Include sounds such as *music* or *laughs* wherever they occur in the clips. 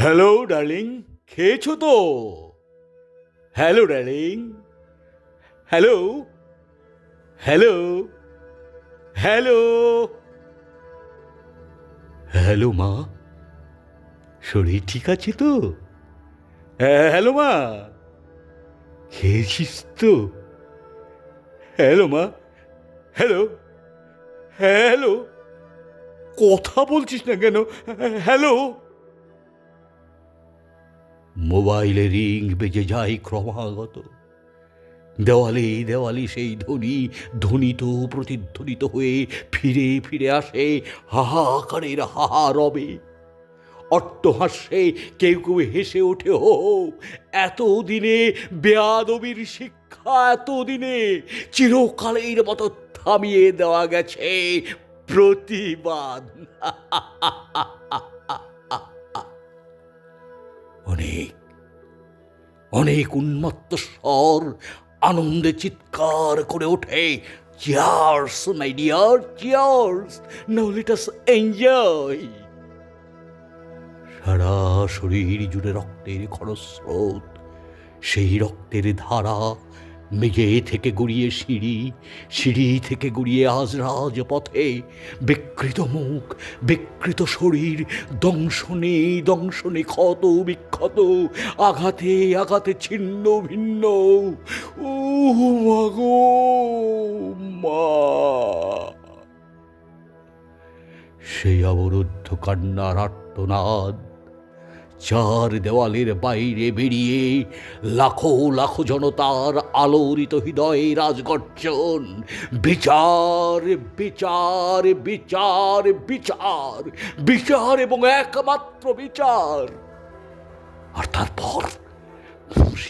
Hello darling খেয়েছো তো? Hello darling hello hello hello hello মা শরীর ঠিক আছে তো? হ্যালো মা খেয়েছিস তো? হ্যালো মা হ্যালো হ্যালো কথা বলছিস না কেন? হ্যালো মোবাইলে রিং বেজে যায় ক্রমাগত। দেওয়ালে দেওয়ালে সেই ধ্বনি, ধ্বনিত প্রতিধ্বনিত হয়ে ফিরে ফিরে আসে হাহাকারের হাহা রবে অট্টহাস্যে কেউ কেউ হেসে ওঠে, হো, এতদিনে বেয়াদবির শিক্ষা, এতদিনে চিরকালের মতো থামিয়ে দেওয়া গেছে প্রতিবাদ। *laughs* অনেক অনেক উন্মত্ত স্বর আনন্দে চিৎকার করে ওঠে। Cheers my dear cheers now let us enjoy সারা শরীর জুড়ে রক্তের খরস্রোত সেই রক্তের ধারা মেঝে থেকে গড়িয়ে সিঁড়ি সিঁড়ি থেকে গড়িয়ে আজ রাজপথে বিকৃত মুখ, বিকৃত শরীর, দংশনে দংশনে ক্ষত, বিক্ষত, আঘাতে আঘাতে ছিন্ন, ভিন্ন। ও মা। সেই অবরুদ্ধ কান্নার আর্তনাদ চার দেওয়ালের বাইরে বেরিয়ে লাখো লাখো জনতার আলোড়িত হৃদয়ে রাজগর্জন। বিচার বিচার বিচার বিচার বিচার এবং একমাত্র বিচার। আর তারপর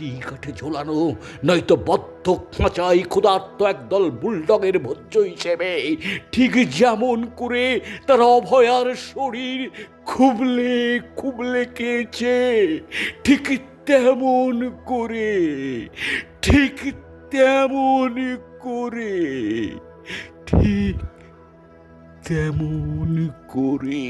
ফাঁসি কাঠে ঝোলানো, নয়তো বদ্ধ খাঁচাই ক্ষুধার্ত একদল বুলডগের ভোজ্য হিসেবে ঠিক যেমন করে তার অভয়ার শরীর খুবলে খুবলে কেছে ঠিক তেমন করে, ঠিক তেমন করে, ঠিক তেমন করে।